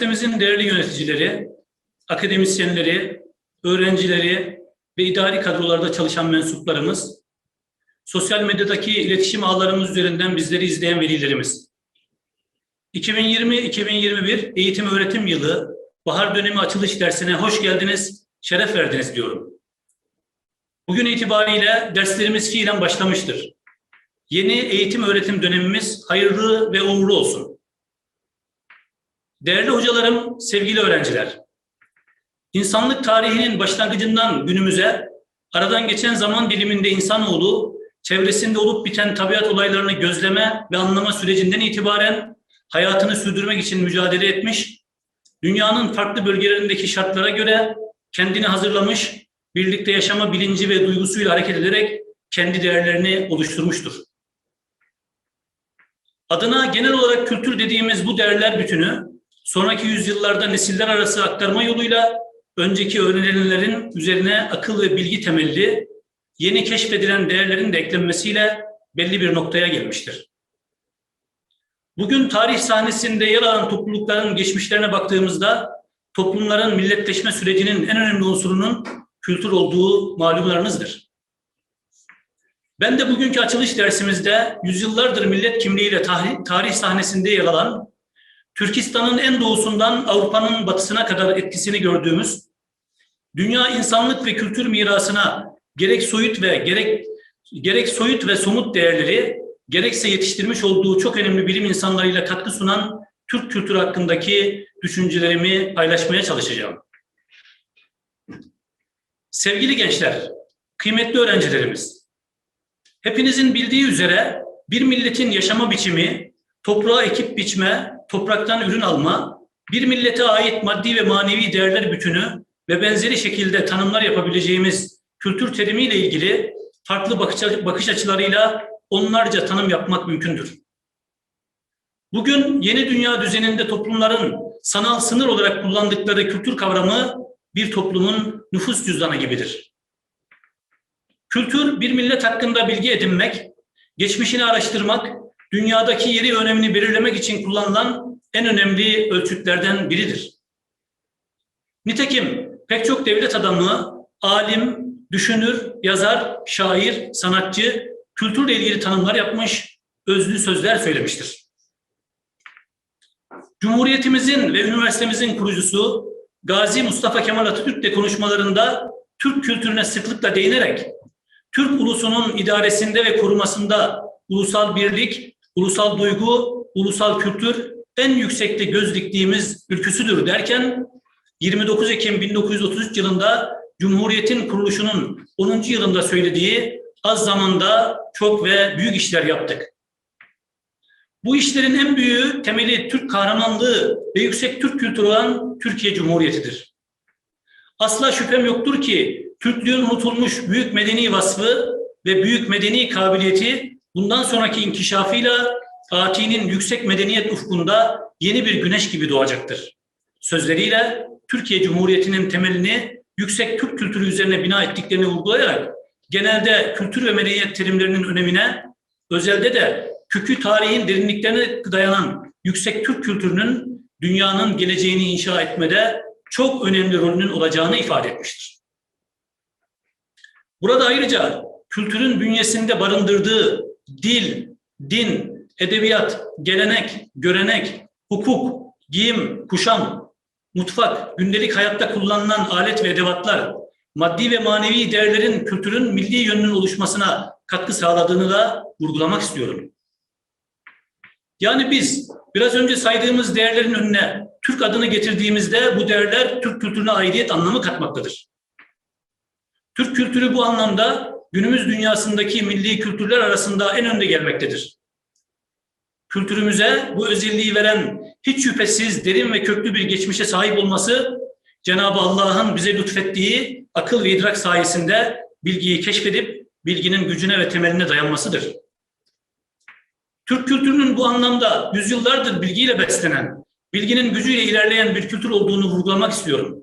Üniversitemizin değerli yöneticileri, akademisyenleri, öğrencileri ve idari kadrolarda çalışan mensuplarımız, sosyal medyadaki iletişim ağlarımız üzerinden bizleri izleyen velilerimiz. 2020-2021 eğitim öğretim yılı bahar dönemi açılış dersine hoş geldiniz, şeref verdiniz diyorum. Bugün itibariyle derslerimiz fiilen başlamıştır. Yeni eğitim öğretim dönemimiz hayırlı ve uğurlu olsun. Değerli hocalarım, sevgili öğrenciler. İnsanlık tarihinin başlangıcından günümüze aradan geçen zaman diliminde insanoğlu çevresinde olup biten tabiat olaylarını gözleme ve anlama sürecinden itibaren hayatını sürdürmek için mücadele etmiş, dünyanın farklı bölgelerindeki şartlara göre kendini hazırlamış, birlikte yaşama bilinci ve duygusuyla hareket ederek kendi değerlerini oluşturmuştur. Adına genel olarak kültür dediğimiz bu değerler bütünü sonraki yüzyıllarda nesiller arası aktarma yoluyla önceki öğrenilenlerin üzerine akıl ve bilgi temelli yeni keşfedilen değerlerin de eklenmesiyle belli bir noktaya gelmiştir. Bugün tarih sahnesinde yer alan toplulukların geçmişlerine baktığımızda toplumların milletleşme sürecinin en önemli unsurunun kültür olduğu malumlarınızdır. Ben de bugünkü açılış dersimizde yüzyıllardır millet kimliğiyle tarih, sahnesinde yer alan, Türkistan'ın en doğusundan Avrupa'nın batısına kadar etkisini gördüğümüz, dünya insanlık ve kültür mirasına gerek soyut ve gerek gerek soyut ve somut değerleri, gerekse yetiştirmiş olduğu çok önemli bilim insanlarıyla katkı sunan Türk kültürü hakkındaki düşüncelerimi paylaşmaya çalışacağım. Sevgili gençler, kıymetli öğrencilerimiz, hepinizin bildiği üzere bir milletin yaşama biçimi, toprağa ekip biçme, topraktan ürün alma, bir millete ait maddi ve manevi değerler bütünü ve benzeri şekilde tanımlar yapabileceğimiz kültür terimiyle ilgili farklı bakış açılarıyla onlarca tanım yapmak mümkündür. Bugün yeni dünya düzeninde toplumların sanal sınır olarak kullandıkları kültür kavramı bir toplumun nüfus cüzdanı gibidir. Kültür bir millet hakkında bilgi edinmek, geçmişini araştırmak, dünyadaki yeri önemini belirlemek için kullanılan en önemli ölçütlerden biridir. Nitekim pek çok devlet adamı, alim, düşünür, yazar, şair, sanatçı kültürle ilgili tanımlar yapmış, özlü sözler söylemiştir. Cumhuriyetimizin ve üniversitemizin kurucusu Gazi Mustafa Kemal Atatürk de konuşmalarında Türk kültürüne sıklıkla değinerek Türk ulusunun idaresinde ve korumasında ulusal birlik, ulusal duygu, ulusal kültür en yüksekte göz diktiğimiz ülküsüdür derken 29 Ekim 1933 yılında Cumhuriyet'in kuruluşunun 10. yılında söylediği az zamanda çok ve büyük işler yaptık. Bu işlerin en büyüğü temeli Türk kahramanlığı ve yüksek Türk kültürü olan Türkiye Cumhuriyeti'dir. Asla şüphem yoktur ki Türklüğün unutulmuş büyük medeni vasfı ve büyük medeni kabiliyeti bundan sonraki inkişafıyla Ati'nin yüksek medeniyet ufkunda yeni bir güneş gibi doğacaktır. Sözleriyle Türkiye Cumhuriyeti'nin temelini yüksek Türk kültürü üzerine bina ettiklerini vurgulayarak genelde kültür ve medeniyet terimlerinin önemine, özelde de kökü tarihin derinliklerine dayanan yüksek Türk kültürünün dünyanın geleceğini inşa etmede çok önemli rolünün olacağını ifade etmiştir. Burada ayrıca kültürün bünyesinde barındırdığı dil, din, edebiyat, gelenek, görenek, hukuk, giyim, kuşam, mutfak, gündelik hayatta kullanılan alet ve edevatlar, maddi ve manevi değerlerin kültürün milli yönünün oluşmasına katkı sağladığını da vurgulamak istiyorum. Yani biz biraz önce saydığımız değerlerin önüne Türk adını getirdiğimizde bu değerler Türk kültürüne aidiyet anlamı katmaktadır. Türk kültürü bu anlamda günümüz dünyasındaki milli kültürler arasında en önde gelmektedir. Kültürümüze bu özelliği veren hiç şüphesiz derin ve köklü bir geçmişe sahip olması Cenab-ı Allah'ın bize lütfettiği akıl ve idrak sayesinde bilgiyi keşfedip bilginin gücüne ve temeline dayanmasıdır. Türk kültürünün bu anlamda yüzyıllardır bilgiyle beslenen, bilginin gücüyle ilerleyen bir kültür olduğunu vurgulamak istiyorum.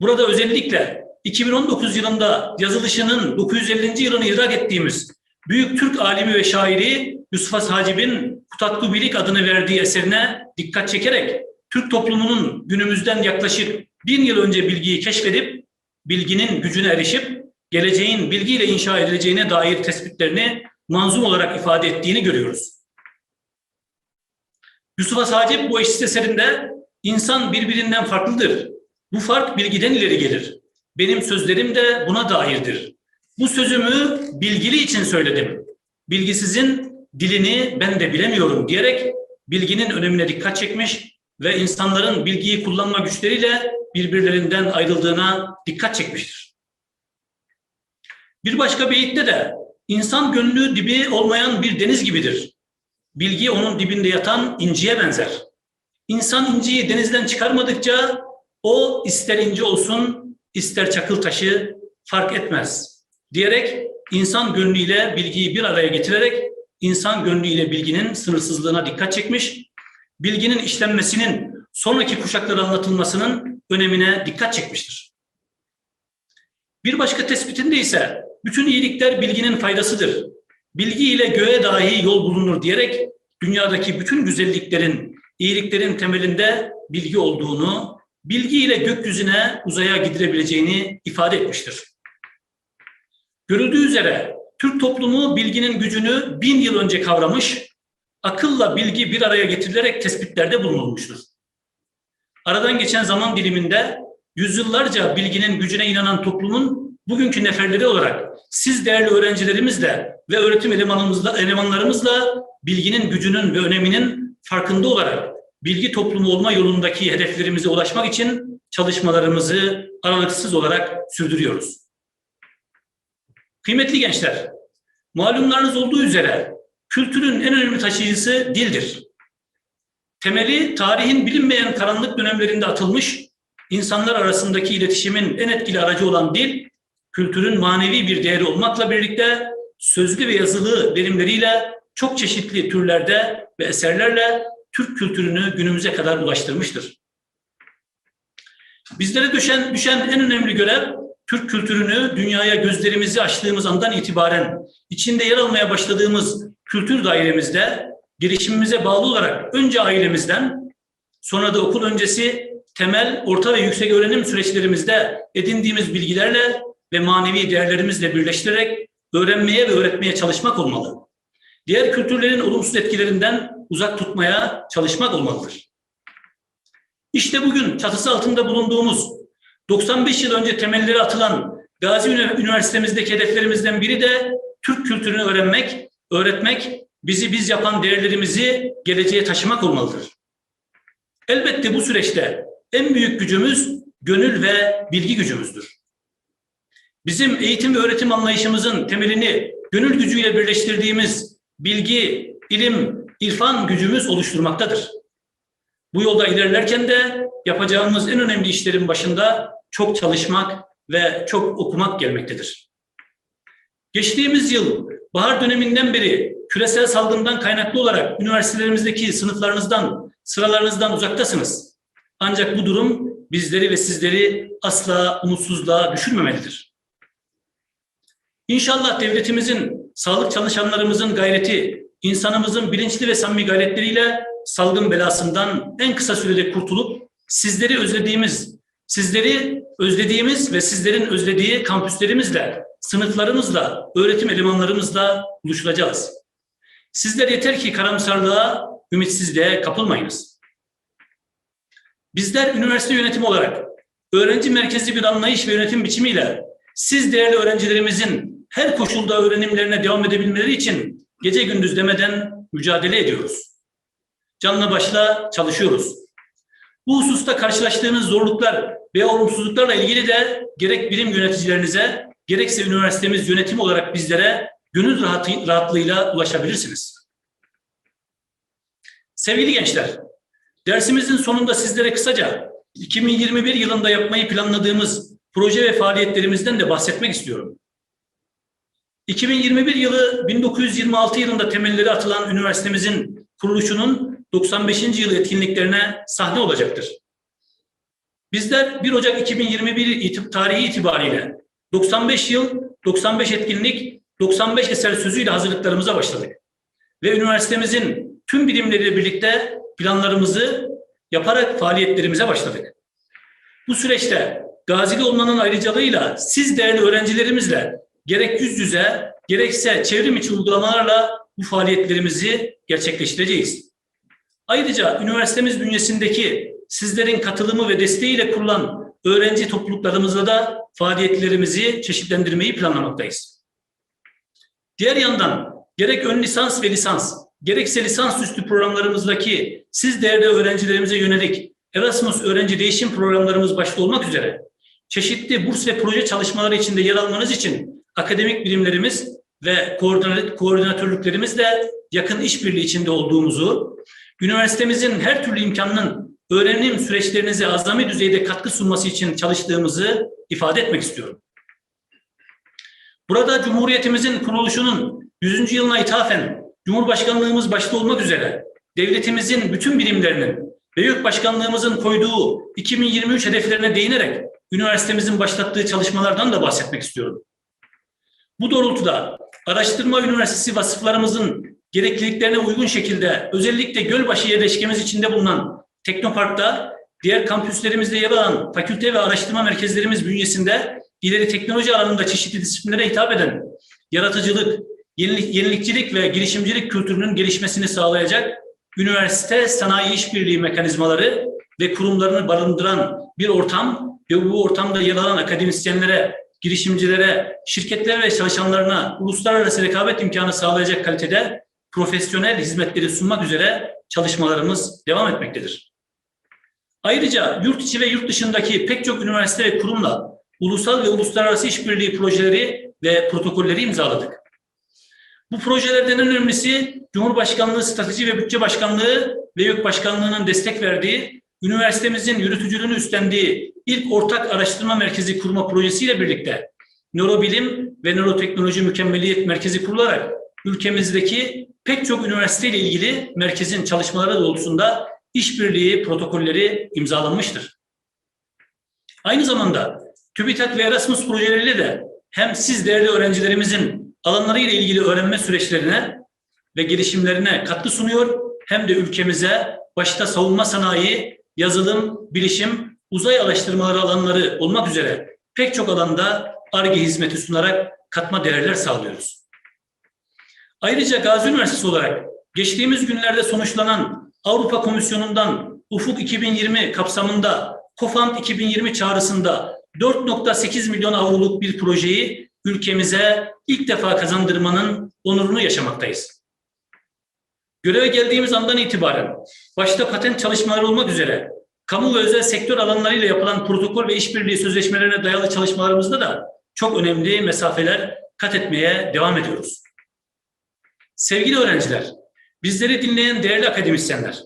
Burada özellikle 2019 yılında yazılışının 950. yılını idrak ettiğimiz büyük Türk alimi ve şairi Yusuf Hacib'in Kutatku Bilik adını verdiği eserine dikkat çekerek Türk toplumunun günümüzden yaklaşık bin yıl önce bilgiyi keşfedip, bilginin gücüne erişip, geleceğin bilgiyle inşa edileceğine dair tespitlerini manzum olarak ifade ettiğini görüyoruz. Yusuf Asacip bu eşsiz eserinde insan birbirinden farklıdır. Bu fark bilgiden ileri gelir. Benim sözlerim de buna dairdir. Bu sözümü bilgili için söyledim. Bilgisizin dilini ben de bilemiyorum diyerek bilginin önemine dikkat çekmiş ve insanların bilgiyi kullanma güçleriyle birbirlerinden ayrıldığına dikkat çekmiştir. Bir başka beyitte de insan gönlü dibi olmayan bir deniz gibidir. Bilgi onun dibinde yatan inciye benzer. İnsan inciyi denizden çıkarmadıkça o ister inci olsun ister çakıl taşı fark etmez diyerek insan gönlüyle bilgiyi bir araya getirerek insan gönlüyle bilginin sınırsızlığına dikkat çekmiş, bilginin işlenmesinin sonraki kuşaklara anlatılmasının önemine dikkat çekmiştir. Bir başka tespitinde ise bütün iyilikler bilginin faydasıdır. Bilgi ile göğe dahi yol bulunur diyerek dünyadaki bütün güzelliklerin, iyiliklerin temelinde bilgi olduğunu, bilgi ile gökyüzüne uzaya gidilebileceğini ifade etmiştir. Görüldüğü üzere Türk toplumu bilginin gücünü bin yıl önce kavramış, akılla bilgi bir araya getirilerek tespitlerde bulunulmuştur. Aradan geçen zaman diliminde yüzyıllarca bilginin gücüne inanan toplumun bugünkü neferleri olarak siz değerli öğrencilerimizle ve öğretim elemanımızla, elemanlarımızla bilginin gücünün ve öneminin farkında olarak bilgi toplumu olma yolundaki hedeflerimize ulaşmak için çalışmalarımızı aralıksız olarak sürdürüyoruz. Kıymetli gençler, malumlarınız olduğu üzere kültürün en önemli taşıyıcısı dildir. Temeli tarihin bilinmeyen karanlık dönemlerinde atılmış, insanlar arasındaki iletişimin en etkili aracı olan dil, kültürün manevi bir değeri olmakla birlikte sözlü ve yazılı verimleriyle çok çeşitli türlerde ve eserlerle Türk kültürünü günümüze kadar ulaştırmıştır. Bizlere düşen, düşen en önemli görev Türk kültürünü dünyaya gözlerimizi açtığımız andan itibaren içinde yer almaya başladığımız kültür dairemizde girişimimize bağlı olarak önce ailemizden sonra da okul öncesi temel, orta ve yüksek öğrenim süreçlerimizde edindiğimiz bilgilerle ve manevi değerlerimizle birleştirerek öğrenmeye ve öğretmeye çalışmak olmalı. Diğer kültürlerin olumsuz etkilerinden uzak tutmaya çalışmak olmalıdır. İşte bugün çatısı altında bulunduğumuz 95 yıl önce temelleri atılan Gazi Üniversitemizdeki hedeflerimizden biri de Türk kültürünü öğrenmek, öğretmek, bizi biz yapan değerlerimizi geleceğe taşımak olmalıdır. Elbette bu süreçte en büyük gücümüz gönül ve bilgi gücümüzdür. Bizim eğitim ve öğretim anlayışımızın temelini gönül gücüyle birleştirdiğimiz bilgi, ilim, irfan gücümüz oluşturmaktadır. Bu yolda ilerlerken de yapacağımız en önemli işlerin başında çok çalışmak ve çok okumak gelmektedir. Geçtiğimiz yıl bahar döneminden beri küresel salgından kaynaklı olarak üniversitelerimizdeki sınıflarınızdan, sıralarınızdan uzaktasınız. Ancak bu durum bizleri ve sizleri asla umutsuzluğa düşürmemelidir. İnşallah devletimizin, sağlık çalışanlarımızın gayreti, insanımızın bilinçli ve samimi gayretleriyle salgın belasından en kısa sürede kurtulup sizleri özlediğimiz, sizleri özlediğimiz ve sizlerin özlediği kampüslerimizle, sınıflarımızla, öğretim elemanlarımızla buluşacağız. Sizler yeter ki karamsarlığa, ümitsizliğe kapılmayınız. Bizler üniversite yönetimi olarak öğrenci merkezli bir anlayış ve yönetim biçimiyle siz değerli öğrencilerimizin her koşulda öğrenimlerine devam edebilmeleri için gece gündüz demeden mücadele ediyoruz. Canla başla çalışıyoruz. Bu hususta karşılaştığınız zorluklar ve olumsuzluklarla ilgili de gerek birim yöneticilerinize gerekse üniversitemiz yönetim olarak bizlere gönül rahatı, rahatlığıyla ulaşabilirsiniz. Sevgili gençler, dersimizin sonunda sizlere kısaca 2021 yılında yapmayı planladığımız proje ve faaliyetlerimizden de bahsetmek istiyorum. 2021 yılı 1926 yılında temelleri atılan üniversitemizin kuruluşunun 95. yıl etkinliklerine sahne olacaktır. Bizler 1 Ocak 2021 itib tarihi itibariyle 95 yıl, 95 etkinlik, 95 eser sözüyle hazırlıklarımıza başladık. Ve üniversitemizin tüm birimleriyle birlikte planlarımızı yaparak faaliyetlerimize başladık. Bu süreçte Gazili olmanın ayrıcalığıyla siz değerli öğrencilerimizle gerek yüz yüze gerekse çevrim içi uygulamalarla bu faaliyetlerimizi gerçekleştireceğiz. Ayrıca üniversitemiz bünyesindeki sizlerin katılımı ve desteğiyle kurulan öğrenci topluluklarımızla da faaliyetlerimizi çeşitlendirmeyi planlamaktayız. Diğer yandan gerek ön lisans ve lisans, gerekse lisans üstü programlarımızdaki siz değerli öğrencilerimize yönelik Erasmus öğrenci değişim programlarımız başta olmak üzere çeşitli burs ve proje çalışmaları içinde yer almanız için akademik birimlerimiz ve koordinatörlüklerimizle yakın işbirliği içinde olduğumuzu, üniversitemizin her türlü imkanının öğrenim süreçlerinize azami düzeyde katkı sunması için çalıştığımızı ifade etmek istiyorum. Burada Cumhuriyetimizin kuruluşunun 100. yılına ithafen Cumhurbaşkanlığımız başta olmak üzere devletimizin bütün birimlerinin ve YÖK Başkanlığımızın koyduğu 2023 hedeflerine değinerek üniversitemizin başlattığı çalışmalardan da bahsetmek istiyorum. Bu doğrultuda Araştırma Üniversitesi vasıflarımızın gerekliliklerine uygun şekilde özellikle Gölbaşı yerleşkemiz içinde bulunan Teknopark'ta diğer kampüslerimizde yer alan fakülte ve araştırma merkezlerimiz bünyesinde ileri teknoloji alanında çeşitli disiplinlere hitap eden yaratıcılık, yenilik, yenilikçilik ve girişimcilik kültürünün gelişmesini sağlayacak üniversite sanayi işbirliği mekanizmaları ve kurumlarını barındıran bir ortam ve bu ortamda yer alan akademisyenlere, girişimcilere, şirketlere ve çalışanlarına uluslararası rekabet imkanı sağlayacak kalitede profesyonel hizmetleri sunmak üzere çalışmalarımız devam etmektedir. Ayrıca yurt içi ve yurt dışındaki pek çok üniversite ve kurumla ulusal ve uluslararası işbirliği projeleri ve protokolleri imzaladık. Bu projelerden en önemlisi Cumhurbaşkanlığı Strateji ve Bütçe Başkanlığı ve YÖK Başkanlığı'nın destek verdiği, üniversitemizin yürütücülüğünü üstlendiği ilk ortak araştırma merkezi kurma projesiyle birlikte nörobilim ve nöroteknoloji mükemmeliyet merkezi kurularak ülkemizdeki pek çok üniversite ile ilgili merkezin çalışmaları doğrultusunda işbirliği protokolleri imzalanmıştır. Aynı zamanda TÜBİTAK ve Erasmus projeleriyle de hem siz değerli öğrencilerimizin alanlarıyla ilgili öğrenme süreçlerine ve gelişimlerine katkı sunuyor hem de ülkemize başta savunma sanayi, yazılım, bilişim, uzay araştırmaları alanları olmak üzere pek çok alanda ARGE hizmeti sunarak katma değerler sağlıyoruz. Ayrıca Gazi Üniversitesi olarak geçtiğimiz günlerde sonuçlanan Avrupa Komisyonu'ndan Ufuk 2020 kapsamında COFANT 2020 çağrısında 4.8 milyon avroluk bir projeyi ülkemize ilk defa kazandırmanın onurunu yaşamaktayız. Göreve geldiğimiz andan itibaren başta patent çalışmaları olmak üzere kamu ve özel sektör alanlarıyla yapılan protokol ve işbirliği sözleşmelerine dayalı çalışmalarımızda da çok önemli mesafeler kat etmeye devam ediyoruz. Sevgili öğrenciler, bizleri dinleyen değerli akademisyenler,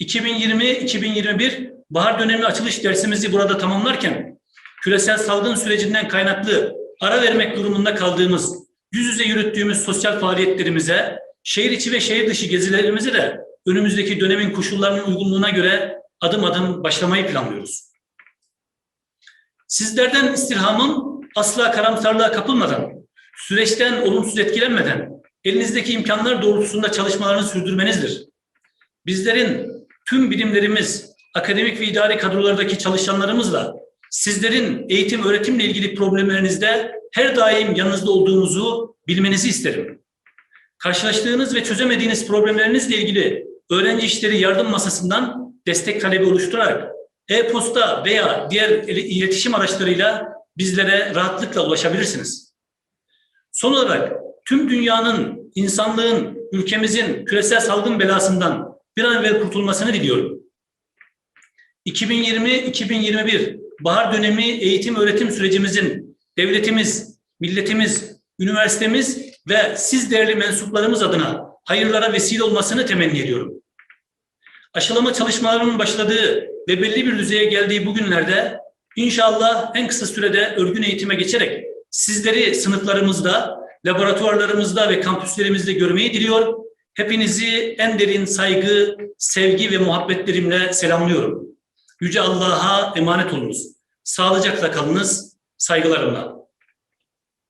2020-2021 bahar dönemi açılış dersimizi burada tamamlarken küresel salgın sürecinden kaynaklı ara vermek durumunda kaldığımız, yüz yüze yürüttüğümüz sosyal faaliyetlerimize, şehir içi ve şehir dışı gezilerimize de önümüzdeki dönemin koşullarının uygunluğuna göre adım adım başlamayı planlıyoruz. Sizlerden istirhamım asla karamsarlığa kapılmadan, süreçten olumsuz etkilenmeden elinizdeki imkanlar doğrultusunda çalışmalarını sürdürmenizdir. Bizlerin tüm bilimlerimiz, akademik ve idari kadrolardaki çalışanlarımızla sizlerin eğitim öğretimle ilgili problemlerinizde her daim yanınızda olduğumuzu bilmenizi isterim. Karşılaştığınız ve çözemediğiniz problemlerinizle ilgili öğrenci işleri yardım masasından destek talebi oluşturarak e-posta veya diğer iletişim araçlarıyla bizlere rahatlıkla ulaşabilirsiniz. Son olarak tüm dünyanın, insanlığın, ülkemizin küresel salgın belasından bir an evvel kurtulmasını diliyorum. 2020-2021 bahar dönemi eğitim öğretim sürecimizin devletimiz, milletimiz, üniversitemiz ve siz değerli mensuplarımız adına hayırlara vesile olmasını temenni ediyorum. Aşılama çalışmalarının başladığı ve belli bir düzeye geldiği bu günlerde inşallah en kısa sürede örgün eğitime geçerek sizleri sınıflarımızda, laboratuvarlarımızda ve kampüslerimizde görmeyi diliyor. Hepinizi en derin saygı, sevgi ve muhabbetlerimle selamlıyorum. Yüce Allah'a emanet olunuz. Sağlıcakla kalınız. Saygılarımla.